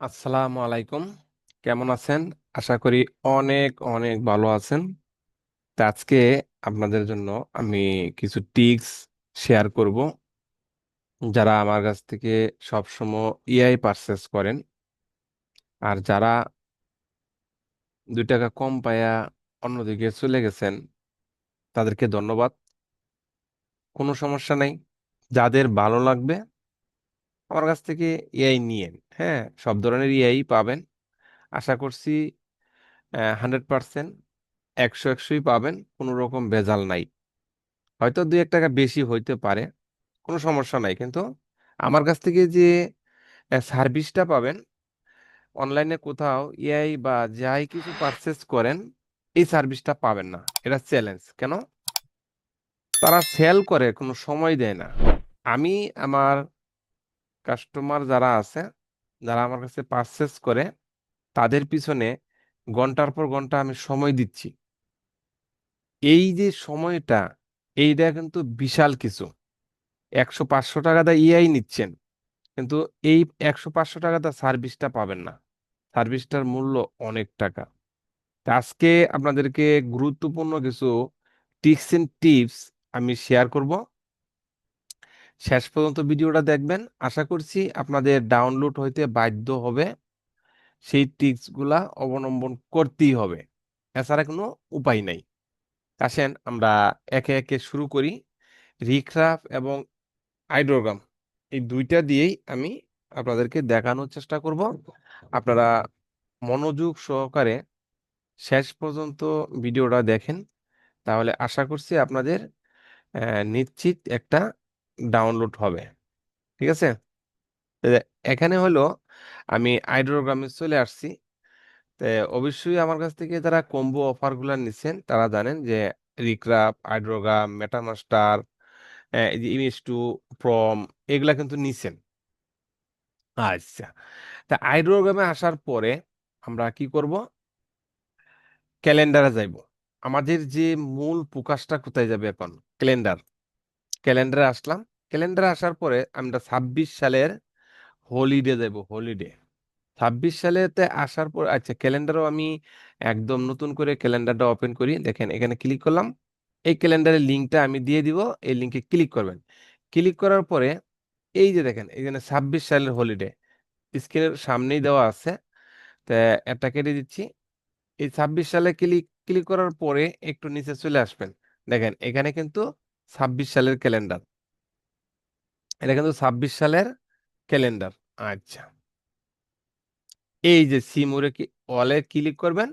আসসালামু আলাইকুম। কেমন আছেন? আশা করি অনেক অনেক ভালো আছেন। তো আজকে আপনাদের জন্য আমি কিছু টিপস শেয়ার করব। যারা আমার কাছ থেকে সবসময় ইআই পারচেস করেন আর যারা দুই টাকা কম পায়া অন্যদিকে চলে গেছেন, তাদেরকে ধন্যবাদ। কোনো সমস্যা নাই। যাদের ভালো লাগবে আমার কাছ থেকে এআই নিয়েন। হ্যাঁ সব ধরনের এআই পাবেন। আশা করছি হান্ড্রেড পার্সেন্ট একশো একশোই পাবেন, কোনো রকম ভেজাল নাই। হয়তো দুই এক টাকা বেশি হইতে পারে, কোনো সমস্যা নাই। কিন্তু আমার কাছ থেকে যে সার্ভিসটা পাবেন অনলাইনে কোথাও এআই বা যাই কিছু পারচেস করেন, এই সার্ভিসটা পাবেন না। এটা চ্যালেঞ্জ কেন? তারা সেল করে, কোনো সময় দেয় না। আমি আমার কাস্টমার যারা আছে, যারা আমার কাছে পারচেস করে, তাদের পিছনে ঘণ্টার পর ঘণ্টা আমি সময় দিচ্ছি। এই যে সময়টা, এইটা কিন্তু বিশাল কিছু। একশো পাঁচশো টাকা দা ইআই নিচ্ছেন, কিন্তু এই একশো পাঁচশো টাকা দা সার্ভিসটা পাবেন না। সার্ভিসটার মূল্য অনেক টাকা। আজকে আপনাদেরকে গুরুত্বপূর্ণ কিছু টিপস এন্ড টিপস আমি শেয়ার করব। শেষ পর্যন্ত ভিডিওটা দেখবেন। আশা করছি আপনাদের ডাউনলোড হইতে বাধ্য হবে। সেই টিপসগুলা অবলম্বন করতেই হবে। এছাড়া কোনো উপায় নাই। আসেন আমরা একে একে শুরু করি। রিক্রাফ এবং আইড্রোগ্রাম এই দুইটা দিয়েই আমি আপনাদেরকে দেখানোর চেষ্টা করব। আপনারা মনোযোগ সহকারে শেষ পর্যন্ত ভিডিওটা দেখেন। তাহলে আশা করছি আপনাদের নিশ্চিত একটা ডাউনলোড হবে, ঠিক আছে? এখানে হলো, আমি আইড্রোগ্রামে চলে আসছি। অবশ্যই আমার কাছ থেকে যারা কম্বো অফারগুলো নিচ্ছেন তারা জানেন যে রিক্রাফ আইড্রোগ্রাম মেটামাস্টার ইমেজ টু প্রম এগুলা কিন্তু নিছেন। আচ্ছা তা আইড্রোগ্রামে আসার পরে আমরা কি করব? ক্যালেন্ডারে যাইব। আমাদের যে মূল প্রকাশটা কোথায় যাবে এখন? ক্যালেন্ডার ক্যালেন্ডারে আসলাম। ক্যালেন্ডারে আসার পরে আমরা ছাব্বিশ সালের হলিডে যাব হলিডে ছাব্বিশ সালেতে আসার পর আচ্ছা ক্যালেন্ডারও আমি একদম নতুন করে ক্যালেন্ডারটা ওপেন করি। দেখেন, এখানে ক্লিক করলাম। এই ক্যালেন্ডারের লিঙ্কটা আমি দিয়ে দিব। এই লিঙ্কে ক্লিক করবেন। ক্লিক করার পরে এই যে দেখেন এখানে ছাব্বিশ সালের হলিডে স্ক্রিনের সামনেই দেওয়া আছে। তা এটা কেটে দিচ্ছি। এই ছাব্বিশ সালে ক্লিক ক্লিক করার পরে একটু নিচে চলে আসবেন। দেখেন, এখানে কিন্তু ছাব্বিশ সালের ক্যালেন্ডার। এটা কিন্তু ছাব্বিশ সালের ক্যালেন্ডার। আচ্ছা। এই যে সি মোড়ে কি, অলে ক্লিক করবেন।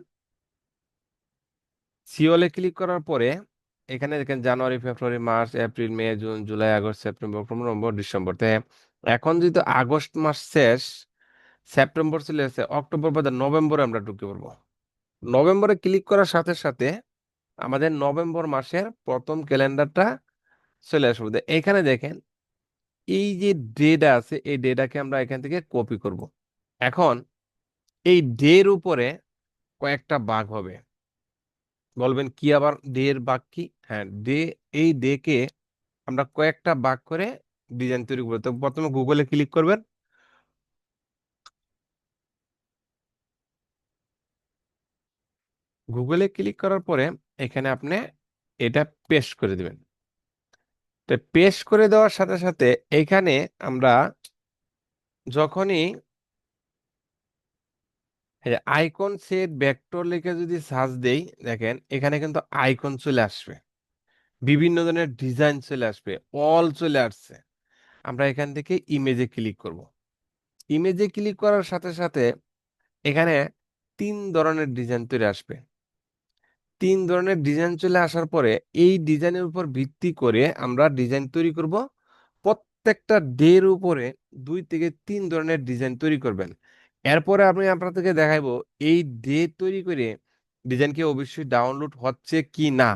সি অলে ক্লিক করার পরে এখানে দেখেন January, February, March, April, May, June, July, August, September, October November December. তো এখন যেহেতু আগস্ট মাস শেষ, সেপ্টেম্বর চলে এসেছে অক্টোবর বা নভেম্বরে আমরা ঢুকে পড়ব। নভেম্বরে ক্লিক করার সাথে সাথে আমাদের নভেম্বর মাসের প্রথম ক্যালেন্ডারটা চলে আসবে। এখানে দেখেন, এই যে ডেটা আছে, এই ডেটাকে আমরা এখান থেকে কপি করব। এখন, এই ডের উপরে কয়েকটা বাঘ হবে। বলবেন, কি আবার ডে এর ভাগ কি? হ্যাঁ ডে, এই ডে কে আমরা কয়েকটা বাঘ করে ডিজাইন তৈরি করব। তো প্রথমে গুগলে ক্লিক করবেন। গুগলে ক্লিক করার পরে এখানে আপনি এটা পেস্ট করে দিবেন। তো পেশ করে দেওয়ার সাথে সাথে এখানে আমরা যখনই আইকন সেট ভেক্টর লিখে যদি সার্চ দেই, দেখেন এখানে কিন্তু আইকন চলে আসবে। বিভিন্ন ধরনের ডিজাইন চলে আসবে অল চলে আসছে। আমরা এখান থেকে ইমেজে ক্লিক করব। ইমেজে ক্লিক করার সাথে সাথে এখানে তিন ধরনের ডিজাইন তৈরি আসবে। তিন ধরনের ডিজাইন চলে আসার পরে এই ডিজাইনের উপর ভিত্তি করে আমরা ডিজাইন তৈরি করব। প্রত্যেকটা ডের উপরে দুই থেকে তিন ধরনের ডিজাইন তৈরি করবেন। এরপরে আমি আপনাদেরকে দেখাইবো এই ডে তৈরি করে ডিজাইন কি অবশ্যই ডাউনলোড হচ্ছে কি না।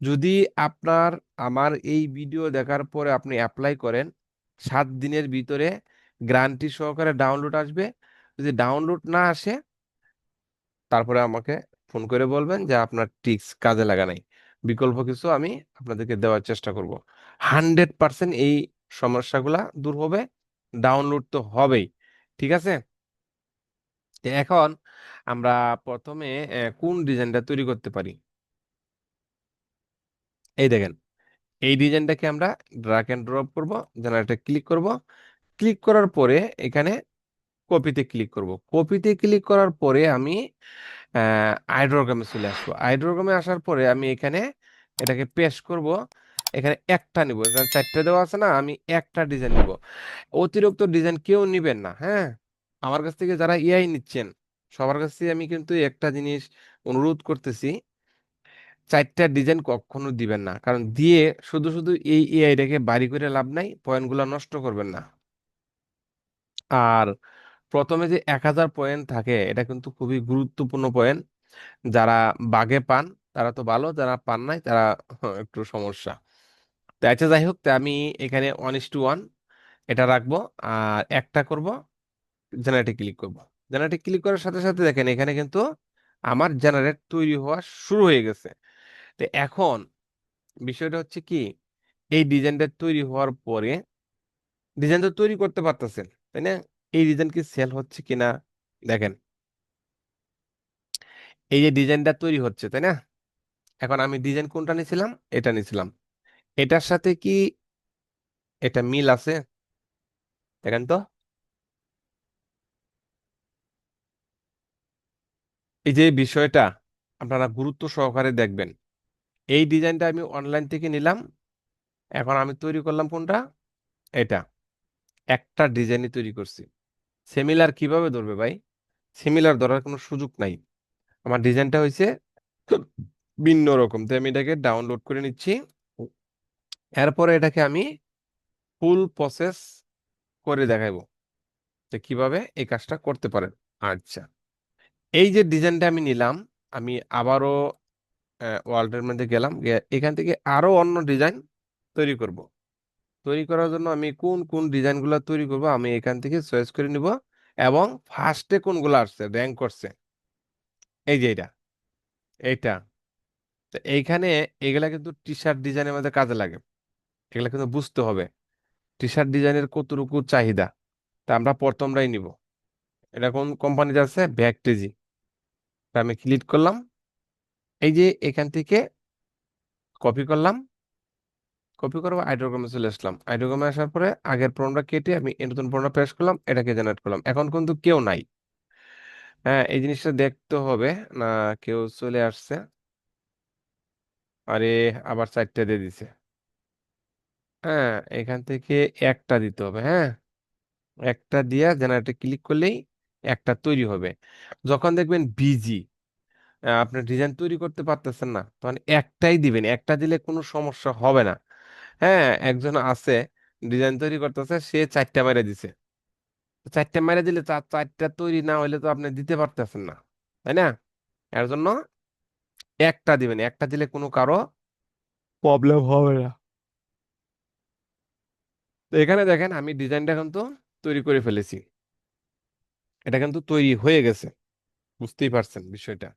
যদি আপনার, আমার এই ভিডিও দেখার পরে আপনি অ্যাপ্লাই করেন, সাত দিনের ভিতরে গ্যারান্টি সহকারে ডাউনলোড আসবে। যদি ডাউনলোড না আসে, তারপরে আমাকে ফোন করে বলবেন যে, আপনার ট্রিক্স কাজে লাগা নাই। বিকল্প কিছু আমি আপনাদেরকে দেওয়ার চেষ্টা করব। হান্ড্রেড পার্সেন্ট এই সমস্যাগুলা দূর হবে, ডাউনলোড তো হবেই, ঠিক আছে? এখন আমরা প্রথমে কোন ডিজাইনটা তৈরি করতে পারি? এই দেখেন, এই ডিজাইনটাকে আমরা ড্রাগ এন্ড ড্রপ করব জেনারেটে ক্লিক করব। ক্লিক করার পরে এখানে কপিতে ক্লিক করব। কপিতে ক্লিক করার পরে আমি আইড্রোগ্রামে চলে আসব। আইড্রোগ্রামে আসার পরে আমি এখানে এটাকে পেস্ট করব। এখানে একটা নিব। এখানে চারটে দেওয়া আছে না, আমি একটা ডিজাইন নিব। অতিরিক্ত ডিজাইন কেউ নিবেন না হ্যাঁ? আমার কাছ থেকে যারা এআই নিচ্ছেন, সবার কাছ আমি কিন্তু একটা জিনিস অনুরোধ করতেছি, চারটা ডিজাইন কখনো দিবেন না। কারণ দিয়ে শুধু শুধু এই এআইটাকে বাড়ি করে লাভ নাই, পয়েন্টগুলো নষ্ট করবেন না। আর প্রথমে যে এক হাজার পয়েন্ট থাকে, এটা কিন্তু খুবই গুরুত্বপূর্ণ পয়েন্ট। যারা বাগে পান, তারা তো ভালো, যারা পান নাই, তারা একটু সমস্যা। তো আচ্ছা যাই হোক আমি এখানে ওয়ান ইস টু ওয়ান এটা রাখব। আর একটা করব জেনারেটে ক্লিক করব। জেনারেটে ক্লিক করার সাথে সাথে দেখেন, এখানে কিন্তু আমার জেনারেট তৈরি হওয়া শুরু হয়ে গেছে। তো এখন বিষয়টা হচ্ছে কি, এই ডিজাইনটা তৈরি হওয়ার পরে ডিজাইন তো তৈরি করতে পারতেছেন, তাই না? এই ডিজাইন কি সেল হচ্ছে কিনা? দেখেন। এই যে ডিজাইনটা তৈরি হচ্ছে, তাই না? এখন আমি ডিজাইন কোনটা নিয়েছিলাম এটা নিয়েছিলাম এটার সাথে কি এটা মিল আছে? দেখেন তো। এই যে বিষয়টা আপনারা গুরুত্ব সহকারে দেখবেন। এই ডিজাইনটা আমি অনলাইন থেকে নিলাম। এখন আমি তৈরি করলাম কোনটা? এটা। একটা ডিজাইনই তৈরি করছি। সিমিলার কীভাবে ধরবে ভাই? সিমিলার ধরার কোনো সুযোগ নাই। আমার ডিজাইনটা হয়েছে ভিন্ন রকম। তো আমি এটাকে ডাউনলোড করে নিচ্ছি। এরপরে এটাকে আমি ফুল প্রসেস করে দেখাবো যে কীভাবে এই কাজটা করতে পারেন। আচ্ছা এই যে ডিজাইনটা আমি নিলাম, আমি আবারও ওয়ার্ল্ডের মধ্যে গেলাম এখান থেকে আরও অন্য ডিজাইন তৈরি করব। তৈরি করার জন্য আমি কোন কোন ডিজাইনগুলো তৈরি করব আমি এখান থেকে চয়েস করে নিব এবং ফার্স্টে কোনগুলো আসছে র্যাঙ্ক করছে। এই যে এটা এইটা। তো এইখানে এগুলা কিন্তু টি শার্ট ডিজাইনের মধ্যে কাজে লাগে। এগুলা কিন্তু বুঝতে হবে। টি শার্ট ডিজাইনের কতটুকু চাহিদা, তা আমরা প্রথমটাই নিব। এটা কোন কোম্পানিতে আছে? ব্যাকটেজি আমি ক্লিক করলাম। এই যে এখান থেকে কপি করলাম। কপি করব আইড্রোগ্রামে চলে আসলাম। আইড্রোগ্রামে আসার পরে আগের ফর্মটা কেটে আমি নতুন ফর্মটা পেশ করলাম, এটাকে জেনারেট করলাম। এখন কিন্তু কেউ নাই। হ্যাঁ এই জিনিসটা দেখতে হবে। না, কেউ চলে আসছে। আরে, আবার চারটে দিয়ে দিছে। হ্যাঁ এখান থেকে একটা দিতে হবে হ্যাঁ? একটা দিয়া জেনারেটে ক্লিক করলেই একটা তৈরি হবে। যখন দেখবেন বিজি আপনি ডিজাইন তৈরি করতে পারতেছেন না, তখন একটাই দিবেন। একটা দিলে কোনো সমস্যা হবে না। হ্যাঁ একজন আছে, ডিজাইন তৈরি করতেছে, সে চারটা মেরে দিছে। চারটা মেরে দিলে চার চারটা তৈরি না হলে তো আপনি দিতে পারতেছেন না, তাই না? এর জন্য একটা দিবেন, একটা দিলে কোনো কারও প্রবলেম হবে না। তো এখানে দেখেন আমি ডিজাইনটা কিন্তু তৈরি করে ফেলেছি। এটা কিন্তু তৈরি হয়ে গেছে, বুঝতেই পারছেন বিষয়টা।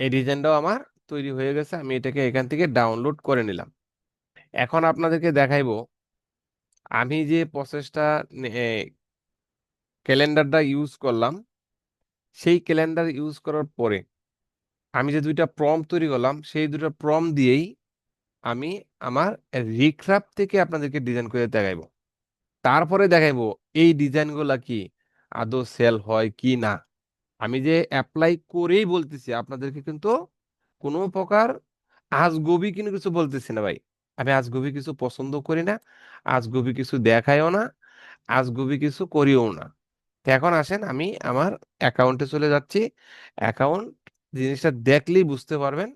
এই ডিজাইনটাও আমার তৈরি হয়ে গেছে, আমি এটাকে এখান থেকে ডাউনলোড করে নিলাম। এখন আপনাদেরকে দেখাইবো। আমি যে প্রসেসটা ক্যালেন্ডারটা ইউজ করলাম, সেই ক্যালেন্ডার ইউজ করার পরে আমি যে দুইটা প্রম তৈরি করলাম, সেই দুটো প্রম দিয়েই আমি আমার রিক্রাফট থেকে আপনাদেরকে ডিজাইন করে দেখাইবো। তারপরে দেখাইবো, এই ডিজাইনগুলা কি, আদৌ সেল হয় কি না? আমি যে অ্যাপ্লাই করেই বলতেছি, আপনাদেরকে কিন্তু কোনো প্রকার আজগুবি কিন্তু কিছু বলতেছি না ভাই। আমি আজগুবি কিছু পছন্দ করি না আজগুবি কিছু দেখাইও না আজগুবি কিছু করিও না। এখন আসেন, আমি আমার অ্যাকাউন্টে চলে যাচ্ছি। অ্যাকাউন্ট জিনিসটা দেখলেই বুঝতে পারবেন।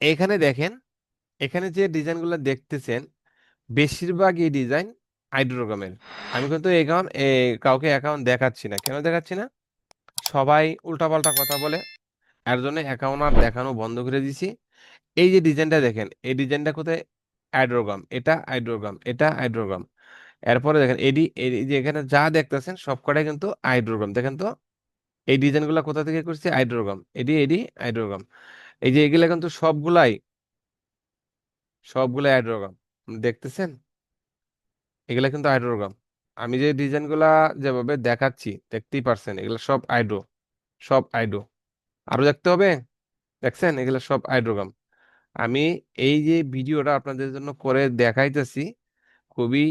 এখানে দেখেন, এখানে যে ডিজাইনগুলো দেখতেছেন, বেশিরভাগ এই ডিজাইন আইড্রোগ্রামের আমি কিন্তু অ্যাকাউন্ট কাউকে অ্যাকাউন্ট দেখাচ্ছি না। কেন দেখাচ্ছি না? সবাই উল্টাপাল্টা কথা বলে। এর জন্য অ্যাকাউন্ট আর দেখানো বন্ধ করে দিছি এই যে ডিজাইনটা দেখেন, এই ডিজাইনটা কোথায়? আইড্রোগ্রাম এটা আইড্রোগ্রাম এটা আইড্রোগ্রাম এরপরে দেখেন এডি যে এখানে যা দেখতেছেন সবকটাই কিন্তু আইড্রোগ্রাম দেখেন তো, এই ডিজাইনগুলো কোথা থেকে করছি? আইড্রোগ্রাম এডি এডি আইড্রোগ্রাম এই যে এগুলা কিন্তু সবগুলাই সবগুলাই আইড্রোগ্রাম দেখতেছেন? এগুলা কিন্তু হাইড্রোগ্রাম আমি যে ডিজাইনগুলা যেভাবে দেখাচ্ছি, দেখতেই পারছেন, এগুলো সব আইড্রো সব আইড্রো আরও দেখতে হবে? দেখছেন? এগুলো সব হাইড্রোগ্রাম আমি এই যে ভিডিওটা আপনাদের জন্য করে দেখাইতেছি, খুবই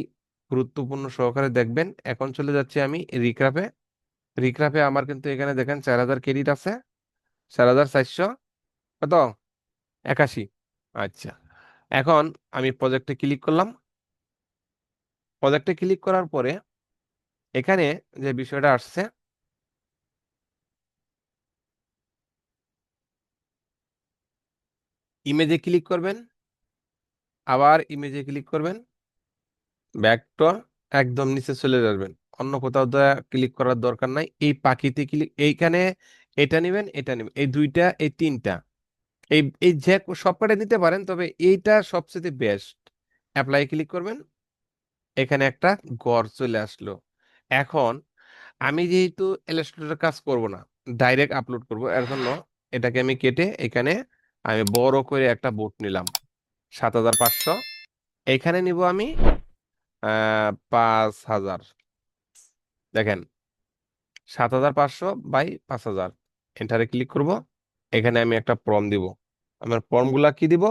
গুরুত্বপূর্ণ সহকারে দেখবেন। এখন চলে যাচ্ছি আমি রিক্রাফে রিক্রাফে আমার কিন্তু এখানে দেখেন চার হাজার ক্রেডিট আছে, চার হাজার চারশো। কত? একাশি। আচ্ছা। এখন আমি প্রজেক্টে ক্লিক করলাম। প্রজেক্টে ক্লিক করার পরে এখানে যে বিষয়টা আসছে ইমেজে ক্লিক করবেন, আবার ইমেজে ক্লিক করবেন ব্যাকটা একদম নিচে চলে যাবেন। অন্য কোথাও ক্লিক করার দরকার নাই। এই পাখিতে ক্লিক এইখানে এটা নেবেন এটা নেবেন। এই দুইটা, এই তিনটা। এই এই যে সবকটা নিতে পারেন, তবে এইটা সবচেয়ে বেস্ট অ্যাপ্লাই ক্লিক করবেন। এখানে একটা গড় চলে আসলো। এখন আমি যেহেতু ইলাস্ট্রেটর কাজ করব না ডাইরেক্ট আপলোড করব এর জন্য এটাকে আমি কেটে এখানে আমি বড় করে একটা বুট নিলাম, সাত হাজার পাঁচশো। এখানে নিব আমি পাঁচ হাজার। দেখেন, সাত হাজার পাঁচশো বাই পাঁচ হাজার। এন্টারে ক্লিক করব, এখানে আমি একটা প্রম দিব। আমার প্রমগুলা কি দিব?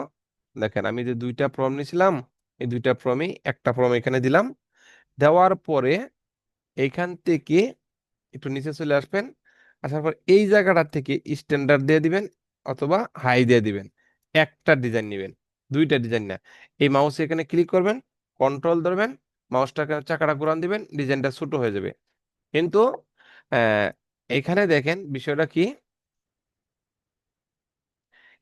দেখেন, আমি যে দুইটা প্রম নিয়েছিলাম এই দুইটা প্রমই একটা প্রম এখানে দিলাম। দেওয়ার পরে এইখান থেকে একটু নিচে চলে আসবেন, আসার পর এই জায়গাটা থেকে স্ট্যান্ডার্ড দিয়ে দিবেন অথবা হাই দিয়ে দিবেন। একটা ডিজাইন নেবেন, দুইটা ডিজাইন না এই মাউসে এখানে ক্লিক করবেন কন্ট্রোল ধরবেন মাউসটাকে চাকাটা ঘুরান দিবেন ডিজাইনটা ছোট হয়ে যাবে। কিন্তু এখানে দেখেন বিষয়টা কি?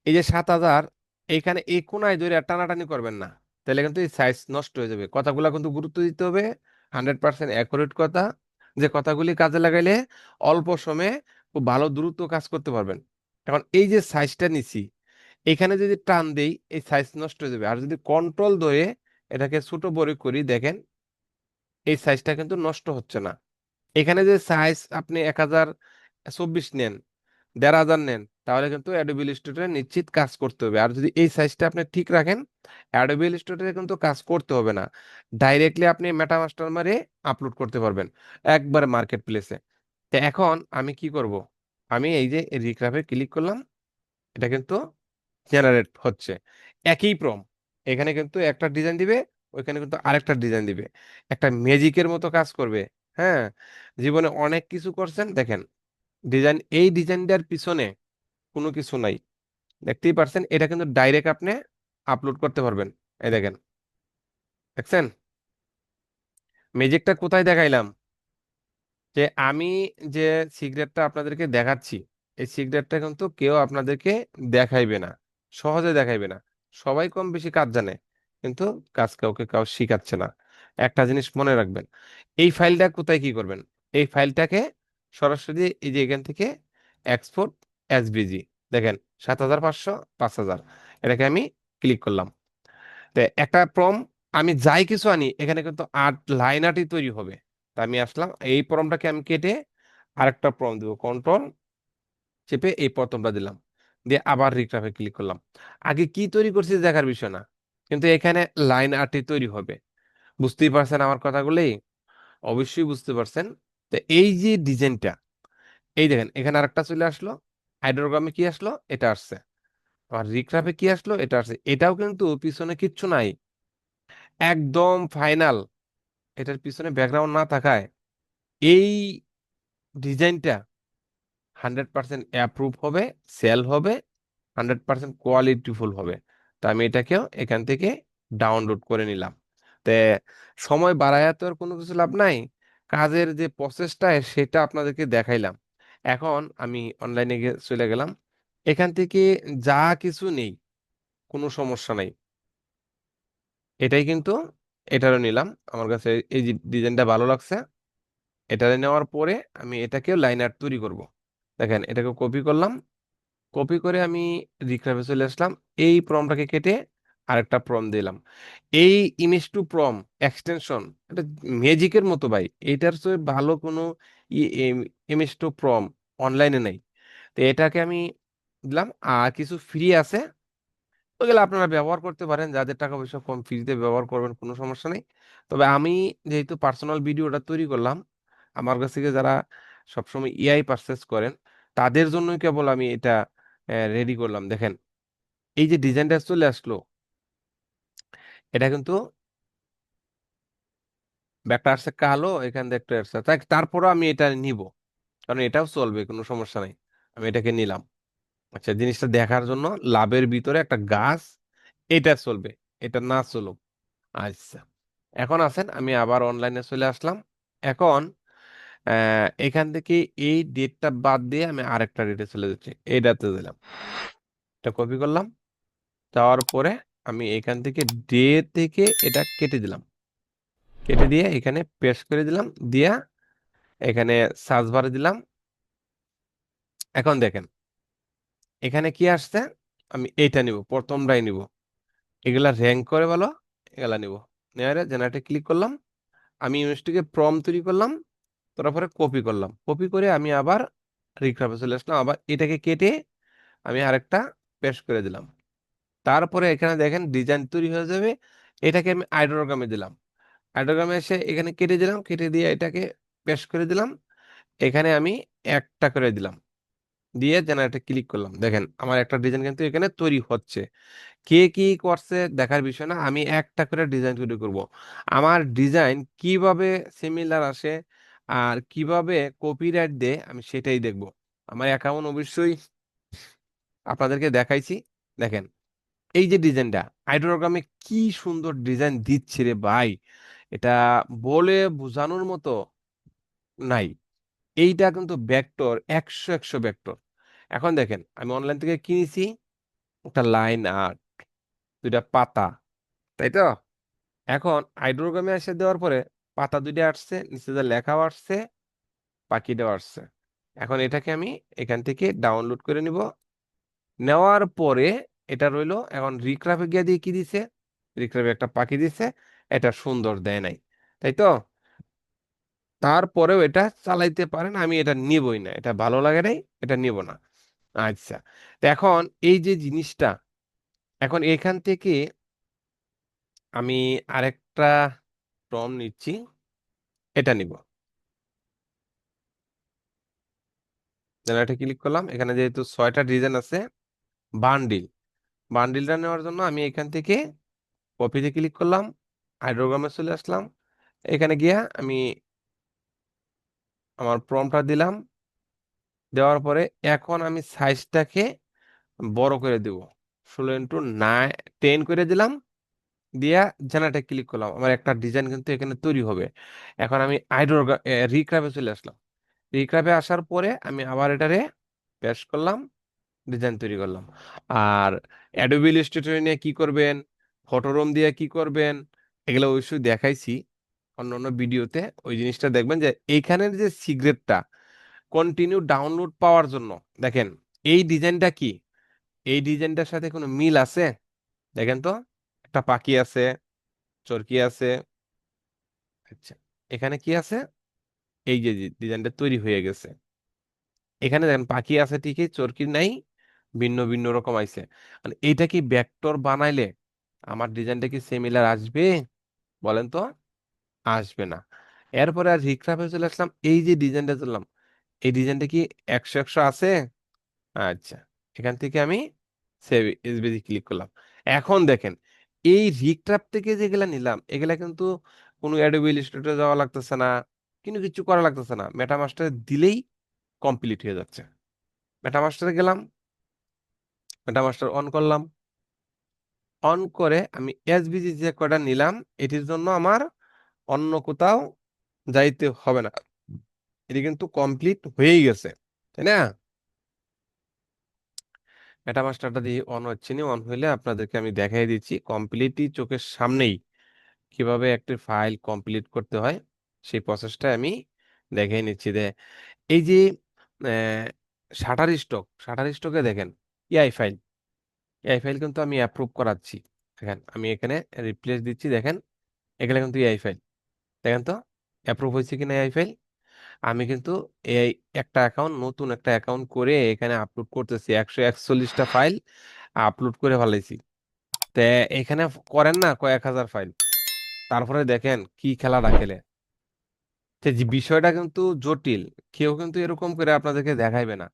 এই যে সাত হাজার এইখানে এই কোনায় ধরে টানাটানি করবেন না। তাহলে কিন্তু এই সাইজ নষ্ট হয়ে যাবে। কথাগুলো কিন্তু গুরুত্ব দিতে হবে। হান্ড্রেড পার্সেন্ট অ্যাকুরেট কথা। যে কথাগুলি কাজে লাগাইলে অল্প সময়ে খুব ভালো দ্রুত কাজ করতে পারবেন। এখন এই যে সাইজটা নিছি, এখানে যদি টান দেই, এই সাইজ নষ্ট হয়ে যাবে। আর যদি কন্ট্রোল ধরে এটাকে ছোট বড় করি, দেখেন, এই সাইজটা কিন্তু নষ্ট হচ্ছে না। এখানে যে সাইজ আপনি এক হাজার চব্বিশ নেন, দেড় হাজার নেন তাহলে কিন্তু অ্যাডোবি ইলাস্ট্রেটরে নিশ্চিত কাজ করতে হবে। আর যদি এই সাইজটা আপনি ঠিক রাখেন অ্যাডোবি ইলাস্ট্রেটরে কিন্তু কাজ করতে হবে না। ডাইরেক্টলি আপনি মেটামাস্টার মারে আপলোড করতে পারবেন, একবার মার্কেট প্লেসে তো এখন আমি কি করব? আমি এই যে রিক্রাফে ক্লিক করলাম, এটা কিন্তু জেনারেট হচ্ছে। একই প্রম এখানে কিন্তু একটা ডিজাইন দিবে, ওইখানে কিন্তু আরেকটা ডিজাইন দিবে। একটা ম্যাজিকের মতো কাজ করবে হ্যাঁ? জীবনে অনেক কিছু করছেন, দেখেন ডিজাইন এই ডিজাইনটার পিছনে কোনো কিছু নাই। দেখতেই পারছেন, এটা কিন্তু ডাইরেক্ট আপনি আপলোড করতে পারবেন। এই দেখেন। দেখছেন? ম্যাজিকটা কোথায় দেখাইলাম? যে আমি যে সিগারেটটা আপনাদেরকে দেখাচ্ছি, এই সিগারেটটা কিন্তু কেউ আপনাদেরকে দেখাইবে না, সহজে দেখাইবে না। সবাই কম বেশি কাজ জানে, কিন্তু কাজ কাউকে কাউ শিখাচ্ছে না। একটা জিনিস মনে রাখবেন, এই ফাইলটা কোথায় কি করবেন? এই ফাইলটাকে সরাসরি এই যে এখান থেকে এক্সপোর্ট এসভিজি দেখেন, সাত হাজার পাঁচশো, পাঁচ হাজার। এটাকে আমি ক্লিক করলাম। তো একটা প্রম আমি যাই কিছু আনি, এখানে কিন্তু আট লাইন আর্টই তৈরি হবে। তা আমি আসলাম, এই প্রমটাকে আমি কেটে আরেকটা প্রম দিব। কন্ট্রোল চেপে এই প্রথমটা দিলাম। দিয়ে আবার রিক্রাফে ক্লিক করলাম। আগে কি তৈরি করছি দেখার বিষয় না, কিন্তু এখানে লাইন আর্টই তৈরি হবে। বুঝতেই পারছেন আমার কথাগুলোই অবশ্যই বুঝতে পারছেন। তো এই যে ডিজাইনটা এই দেখেন, এখানে আরেকটা চলে আসলো। হাইড্রোগ্রামে কি আসলো? এটা আসছে। আর রিক্রাফে কি আসলো? এটা আসছে। এটাও কিন্তু পিছনে কিচ্ছু নাই। একদম ফাইনাল। এটার পিছনে ব্যাকগ্রাউন্ড না থাকায় এই ডিজাইনটা হান্ড্রেড পার্সেন্ট অ্যাপ্রুভ হবে সেল হবে, হান্ড্রেড পার্সেন্ট কোয়ালিটিফুল হবে। তা আমি এটাকেও এখান থেকে ডাউনলোড করে নিলাম। তে সময় বাড়ায় তো আর কোনো কিছু লাভ নাই। কাজের যে প্রসেসটা সেটা আপনাদেরকে দেখাইলাম। এখন আমি অনলাইনে চলে গেলাম। এখান থেকে যা কিছু নেই, কোনো সমস্যা নাই। এটাই কিন্তু, এটারও নিলাম। আমার কাছে এই ডিজাইনটা ভালো লাগছে এটা নেওয়ার পরে আমি এটাকেও লাইন আর্ট তৈরি করব। দেখেন, এটাকে কপি করলাম। কপি করে আমি রিক্রাফে চলে আসলাম। এই প্রমটাকে কেটে আরেকটা প্রম দিলাম। এই ইমেজ টু প্রম এক্সটেনশন এটা ম্যাজিকের মতো ভাই। এটার চেয়ে ভালো কোনো ইমেজ টু প্রম অনলাইনে নেই। তো এটাকে আমি দিলাম, আর কিছু ফ্রি আছে। ওইগুলো আপনারা ব্যবহার করতে পারেন, যাদের টাকা পয়সা কম ফ্রিতে ব্যবহার করবেন, কোনো সমস্যা নেই। তবে আমি যেহেতু পার্সোনাল ভিডিওটা তৈরি করলাম, আমার কাছ থেকে যারা সবসময় এআই পারচেস করেন, তাদের জন্যই কেবল আমি এটা রেডি করলাম। দেখেন, এই যে ডিজাইনটা চলে আসলো, এটা কিন্তু ব্যাকটা আসছে কালো, এখান থেকে একটা আসছে তারপরও আমি এটা নিব। কারণ এটাও চলবে, কোনো সমস্যা নাই। আমি এটাকে নিলাম। আচ্ছা জিনিসটা দেখার জন্য লাভের ভিতরে একটা গাছ, এটা চলবে, এটা না চলুক। আচ্ছা এখন আছেন আমি আবার অনলাইনে চলে আসলাম। এখন এখান থেকে এই ডেটটা বাদ দিয়ে আমি আরেকটা ডেটে চলে যাচ্ছি। এইটাতে দিলাম। এটা কপি করলাম। যাওয়ার পরে আমি এখান থেকে ডে থেকে এটা কেটে দিলাম। কেটে দিয়ে এখানে পেস্ট করে দিলাম। দিয়া এখানে সার্চ বারে দিলাম। এখন দেখেন, এখানে কি আসছে? আমি এইটা নিব, প্রথমটাই নিব। এগুলা র্যাঙ্ক করে বলো এগুলা নিব। নেওয়ারে জেনারেটে ক্লিক করলাম। আমি ইমেজটিকে প্রম তৈরি করলাম, তারপরে কপি করলাম। কপি করে আমি আবার রিক্রাফে চলে আসলাম। আবার এটাকে কেটে আমি আরেকটা পেস্ট করে দিলাম। তারপরে এখানে দেখেন ডিজাইন তৈরি হয়ে যাবে। এটাকে আমি আইড্রোগ্রামে দিলাম। আইড্রোগ্রামে এসে এখানে কেটে দিলাম, কেটে দিয়ে এটাকে পেস্ট করে দিলাম। এখানে আমি একটা করে দিলাম। দিয়ে জেনারেটে ক্লিক করলাম। দেখেন, আমার একটা ডিজাইন কিন্তু এখানে তৈরি হচ্ছে। কে কি করছে দেখার বিষয় না, আমি একটা করে ডিজাইন তৈরি করব। আমার ডিজাইন কীভাবে সিমিলার আসে আর কীভাবে কপিরাইট দেয়, আমি সেটাই দেখব। আমার অ্যাকাউন্ট অবশ্যই আপনাদেরকে দেখাইছি। দেখেন, এই যে ডিজাইনটা আইডোগ্রামে কি সুন্দর ডিজাইন দিচ্ছে রে ভাই। এটা বলে বোঝানোর মতো নাই। এইটা কিন্তু ভেক্টর একশো একশো ভেক্টর এখন দেখেন, আমি অনলাইন থেকে কিনেছি, একটা লাইন আর্ট, দুইটা পাতা, তাই তো? এখন আইড্রোগ্রামে এসে দেওয়ার পরে পাতা দুইটা আসছে, নিচে যা লেখাও আসছে পাখিটাও আসছে। এখন এটাকে আমি এখান থেকে ডাউনলোড করে নিব। নেওয়ার পরে এটা রইল, এখন রিক্রাফে গিয়ে দিয়ে কি দিছে? রিক্রাফে একটা পাখি দিছে। এটা সুন্দর দেয় নাই, তাই তো? তারপরেও এটা চালাইতে পারেন, আমি এটা নিবই না, এটা ভালো লাগে নাই, এটা নিব না। আচ্ছা এখন এই যে জিনিসটা, এখন এখান থেকে আমি আরেকটা প্রম নিচ্ছি, এটা নিব। এটা ক্লিক করলাম, এখানে যেহেতু ছয়টা ডিজাইন আছে, বান্ডিল, বান্ডিলটা নেওয়ার জন্য আমি এখান থেকে কপিতে ক্লিক করলাম হাইড্রোগ্রামে চলে আসলাম। এখানে গিয়া আমি আমার প্রমটা দিলাম। দেওয়ার পরে এখন আমি সাইজটাকে বড় করে দেব। ষোলো ইন্টু নাইন টেন করে দিলাম। দিয়া জেনারেটে ক্লিক করলাম। আমার একটা ডিজাইন কিন্তু এখানে তৈরি হবে। এখন আমি আইড্রোগ্রাম রিক্রাফে চলে আসলাম। রিক্রাফে আসার পরে আমি আবার এটারে পেস্ট করলাম ডিজাইন তৈরি করলাম। আর অ্যাডোবি ইলাস্ট্রেটর নিয়ে কি করবেন? ফটোরুম দিয়ে কি করবেন? এগুলো অবশ্যই দেখাইছি। অন্য অন্য ভিডিওতে ওই জিনিসটা দেখবেন যে এইখানের যে সিগ্রেটটা কন্টিনিউ ডাউনলোড পাওয়ার জন্য, দেখেন এই ডিজাইনটা কি? এই ডিজাইনটার সাথে কোনো মিল আছে? দেখেন তো, একটা পাখি আছে, চরকি আছে। আচ্ছা এখানে কি আছে? এই যে ডিজাইনটা তৈরি হয়ে গেছে। এখানে দেখেন পাখি আছে ঠিকই, চরকি নাই, ভিন্ন ভিন্ন রকম আইছে। মানে এইটা কি ভেক্টর বানাইলে আমার ডিজাইনটা কি সিমিলার আসবে? বলেন তো? আসবে না। এরপরে আর রিক্রাফে চলে আসলাম, এই যে ডিজাইনটা চললাম এই ডিজাইনটা কি একশো একশো আছে? আচ্ছা এখান থেকে আমি সেভ এসবিজি ক্লিক করলাম। এখন দেখেন, এই রিক্রাফ থেকে যেগুলা নিলাম, এগুলা কিন্তু কোনো অ্যাডোবি ইলাস্ট্রেটরে যাওয়া লাগতেছে না, কিন্তু কিছু করা লাগতেছে না। মেটামাস্টারে দিলেই কমপ্লিট হয়ে যাচ্ছে। মেটামাস্টারে গেলাম মেটামাস্টার অন করলাম অন করে আমি এসবিজি যে কয়টা নিলাম, এটির জন্য আমার অন্য কোথাও যাইতে হবে না। এটি কিন্তু কমপ্লিট হয়েই গেছে, তাই না? মেটামাস্টারটা দিয়ে অন হচ্ছে না অন হইলে আপনাদেরকে আমি দেখাই দিচ্ছি। কমপ্লিটই চোখের সামনেই কীভাবে একটি ফাইল কমপ্লিট করতে হয়, সেই প্রসেসটা আমি দেখাই নিচ্ছি। যে এই যে শাটার স্টক শাটার স্টকে দেখেন ইআই ফাইল এআই ফাইল কিন্তু আমি অ্যাপ্রুভ করাচ্ছি। দেখেন, আমি এখানে রিপ্লেস দিচ্ছি, দেখেন, এখানে কিন্তু এআই ফাইল দেখেন তো অ্যাপ্রুভ হয়েছে কিনা এআই ফাইল আমি কিন্তু এই একটা অ্যাকাউন্ট নতুন একটা অ্যাকাউন্ট করে এখানে আপলোড করতেছি। একশো একচল্লিশটা ফাইল আপলোড করে ফেলাইছি। তে এখানে করেন না কয়েক হাজার ফাইল তারপরে দেখেন কি খেলে বিষয়টা কিন্তু জটিল, কেউ কিন্তু এরকম করে আপনাদেরকে দেখাইবে না।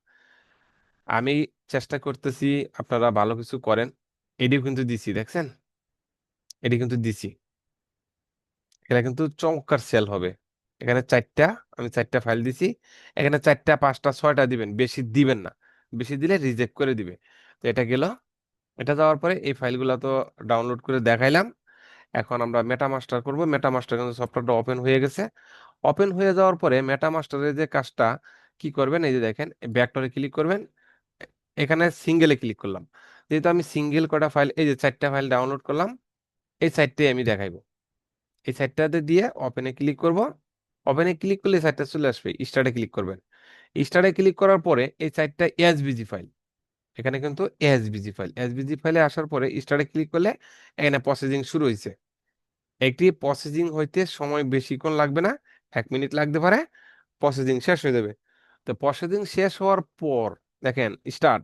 আমি চেষ্টা করতেছি আপনারা ভালো কিছু করেন। এটিও কিন্তু দিছি, দেখছেন? এটি কিন্তু দিছি। এটা কিন্তু চমৎকার সেল হবে। এখানে চারটা, আমি চারটা ফাইল দিছি। এখানে চারটা, পাঁচটা, ছয়টা দিবেন, বেশি দিবেন না। বেশি দিলে রিজেক্ট করে দিবে। তো এটা গেল। এটা যাওয়ার পরে এই ফাইলগুলো তো ডাউনলোড করে দেখাইলাম। এখন আমরা মেটামাস্টার করব। মেটামাস্টার কিন্তু সফটওয়্যারটা ওপেন হয়ে গেছে। ওপেন হয়ে যাওয়ার পরে মেটামাস্টারের যে কাজটা, কি করবেন? এই যে দেখেন ব্যাকটরে ক্লিক করবেন। এখানে সিঙ্গেলে ক্লিক করলাম। যেহেতু আমি সিঙ্গেল কটা ফাইল এই যে চারটা ফাইল ডাউনলোড করলাম, এই সাইটটাই আমি দেখাইবো। এই সাইটটাতে দিয়ে ওপেনে ক্লিক করব। ওপেনে ক্লিক করলে এই সাইটটা চলে আসবে স্টার্টে ক্লিক করবেন। স্টার্টে ক্লিক করার পরে এই সাইটটা এসবিজি ফাইল এখানে কিন্তু এসবিজি ফাইল এসবিজি ফাইলে আসার পরে স্টার্টে ক্লিক করলে এখানে প্রসেসিং শুরু হয়েছে একটি প্রসেসিং হইতে সময় বেশিক্ষণ লাগবে না, এক মিনিট লাগতে পারে প্রসেসিং শেষ হয়ে যাবে। তো প্রসেসিং শেষ হওয়ার পর, দেখেন স্টার্ট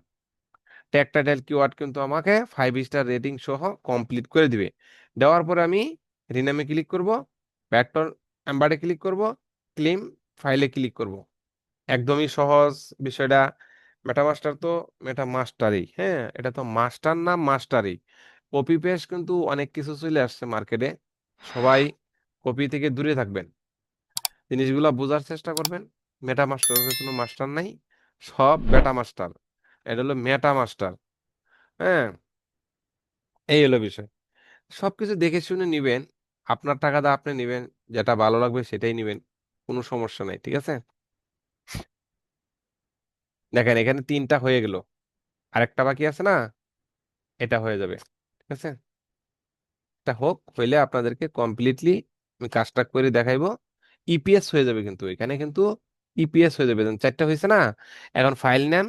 ট্যাগ টাইটেল কিওয়ার্ড কিন্তু আমাকে ফাইভ স্টার রেটিং সহ কমপ্লিট করে দিবে। দেওয়ার পরে আমি রিনামে ক্লিক করব ব্যাকটন এম্বারে ক্লিক করব ক্লিম ফাইলে ক্লিক করব। একদমই সহজ বিষয়টা। মেটামাস্টার তো মেটা মাস্টারই হ্যাঁ? এটা তো মাস্টার না মাস্টারই কপি পেস্ট কিন্তু অনেক কিছু চলে আসছে মার্কেটে সবাই কপি থেকে দূরে থাকবেন। জিনিসগুলো বোঝার চেষ্টা করবেন। মেটা মাস্টার কোনো মাস্টার নাই। সব বেটা মাস্টার এটা হলো মেটা মাস্টার হ্যাঁ? এই হলো বিষয়। সবকিছু দেখে শুনে নিবেন, আপনার টাকা টাকাটা আপনি নিবেন, যেটা ভালো লাগবে সেটাই নিবেন, কোনো সমস্যা নাই, ঠিক আছে? দেখেন, এখানে তিনটা হয়ে গেল, আরেকটা বাকি আছে না? এটা হয়ে যাবে, ঠিক আছে? এটা হোক, হইলে আপনাদেরকে কমপ্লিটলি আমি কাজটা করে দেখাইবো। ইপিএস হয়ে যাবে কিন্তু, এখানে কিন্তু ইপিএস হয়ে যাবে চারটা হয়েছে না? এখন ফাইল নেম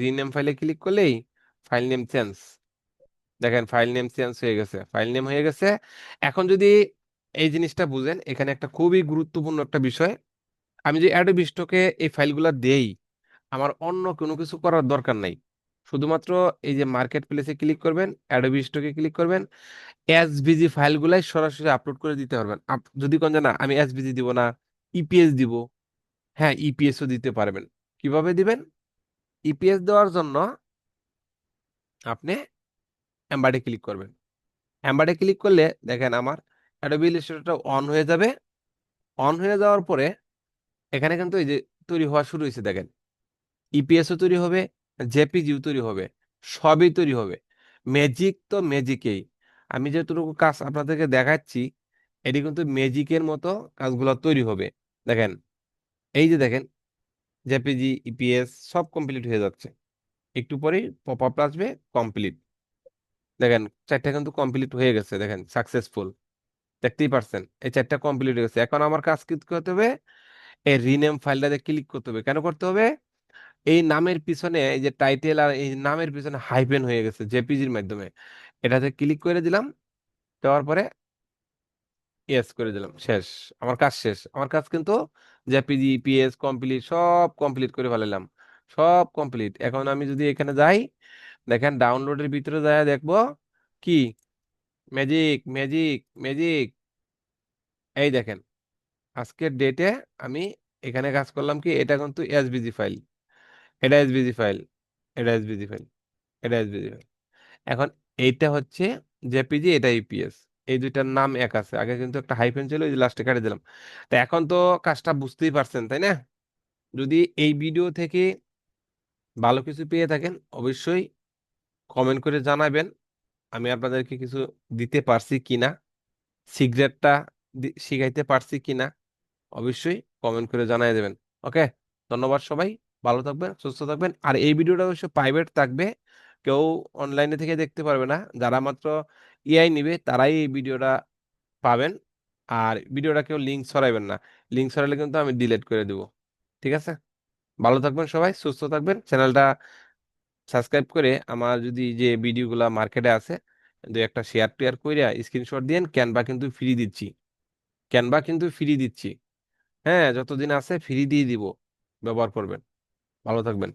রিনেম ফাইলে ক্লিক করলেই ফাইল নেম চেঞ্জ দেখেন ফাইল নেম চেঞ্জ হয়ে গেছে। ফাইল নেম হয়ে গেছে। এখন যদি এই জিনিসটা বুঝেন, এখানে একটা খুবই গুরুত্বপূর্ণ একটা বিষয়। আমি যে অ্যাডোবি স্টকে এই ফাইলগুলো দেই, আমার অন্য কোনো কিছু করার দরকার নাই। শুধুমাত্র এই যে মার্কেট প্লেসে ক্লিক করবেন অ্যাডোবি স্টকে ক্লিক করবেন এস এসভিজি ফাইলগুলাই সরাসরি আপলোড করে দিতে পারবেন। যদি কোন না আমি এসভিজি দিব না ইপিএস দিব। হ্যাঁ ইপিএসও দিতে পারবেন। কীভাবে দিবেন? ইপিএস দেওয়ার জন্য আপনি এম্বারে ক্লিক করবেন। এম্বারে ক্লিক করলে দেখেন আমার অ্যাডোবি অন হয়ে যাবে। অন হয়ে যাওয়ার পরে এখানে কিন্তু এই যে তৈরি হওয়া শুরু হয়েছে দেখেন। ইপিএসও তৈরি হবে জেপিজিও তৈরি হবে, সবই তৈরি হবে। ম্যাজিক তো ম্যাজিকেই আমি যেটুকু কাজ আপনাদেরকে দেখাচ্ছি, এটি কিন্তু ম্যাজিকের মতো কাজগুলো তৈরি হবে। দেখেন, এই যে দেখেন জেপিজি ইপিএস সব কমপ্লিট হয়ে যাচ্ছে। একটু পরেই পপ আপ আসবে কমপ্লিট দেখেন, চারটা কিন্তু কমপ্লিট হয়ে গেছে, দেখেন সাকসেসফুল দেখতেই পারছেন, এই চারটা কমপ্লিট হয়ে গেছে। এখন আমার কাজ কি করতে হবে? এই রিনেম ফাইলটাতে ক্লিক করতে হবে। কেন করতে হবে? এই নামের পিছনে, এই যে টাইটেল আর এই নামের পিছনে হাইপেন হয়ে গেছে জেপিজির মাধ্যমে। এটাতে ক্লিক করে দিলাম, দেওয়ার পরে ইয়েস করে দিলাম, শেষ। আমার কাজ শেষ। আমার কাজ কিন্তু জেপিজি পিএস কমপ্লিট সব কমপ্লিট করে ফেলালাম সব কমপ্লিট এখন আমি যদি এখানে যাই, দেখেন ডাউনলোডের ভিতরে যায় দেখব কি? ম্যাজিক ম্যাজিক ম্যাজিক এই দেখেন, আজকের ডেটে আমি এখানে কাজ করলাম কি? এটা কিন্তু এসবিজি ফাইল এটা এসবিজি ফাইল এটা এসবিজি ফাইল এটা এসবিজি ফাইল এখন এইটা হচ্ছে জেপিজি এটা ইপিএস এই দুইটার নাম এক আছে। আগে কিন্তু একটা হাইফেন ছিল ওই লাস্টে কেটে দিলাম। তো এখন তো কাজটা বুঝতেই পারছেন, তাই না? যদি এই ভিডিও থেকে ভালো কিছু পেয়ে থাকেন, অবশ্যই কমেন্ট করে জানাবেন। আমি আপনাদেরকে কিছু দিতে পারছি কিনা সিক্রেটটা শিখাইতে পারছি কিনা, অবশ্যই কমেন্ট করে জানাই দেবেন। ওকে ধন্যবাদ সবাই, ভালো থাকবেন, সুস্থ থাকবেন। আর এই ভিডিওটা অবশ্যই প্রাইভেট থাকবে, কেউ অনলাইনে থেকে দেখতে পারবে না। যারা মাত্র এআই নিবে, তারাই এই ভিডিওটা পাবেন। আর ভিডিওটা কেউ লিঙ্ক সরাইবেন না। লিঙ্ক ছড়ালে কিন্তু আমি ডিলিট করে দেব। ঠিক আছে? ভালো থাকবেন সবাই, সুস্থ থাকবেন। চ্যানেলটা সাবস্ক্রাইব করে আমার যদি যে ভিডিওগুলা মার্কেটে আছে, দু একটা শেয়ার টেয়ার কইরা স্ক্রিনশট দিয়েন। ক্যানভা কিন্তু ফ্রি দিচ্ছি। ক্যানভা কিন্তু ফ্রি দিচ্ছি। হ্যাঁ যতদিন আছে ফ্রি দিয়ে দিব। ব্যবহার করবেন। ভালো থাকবেন।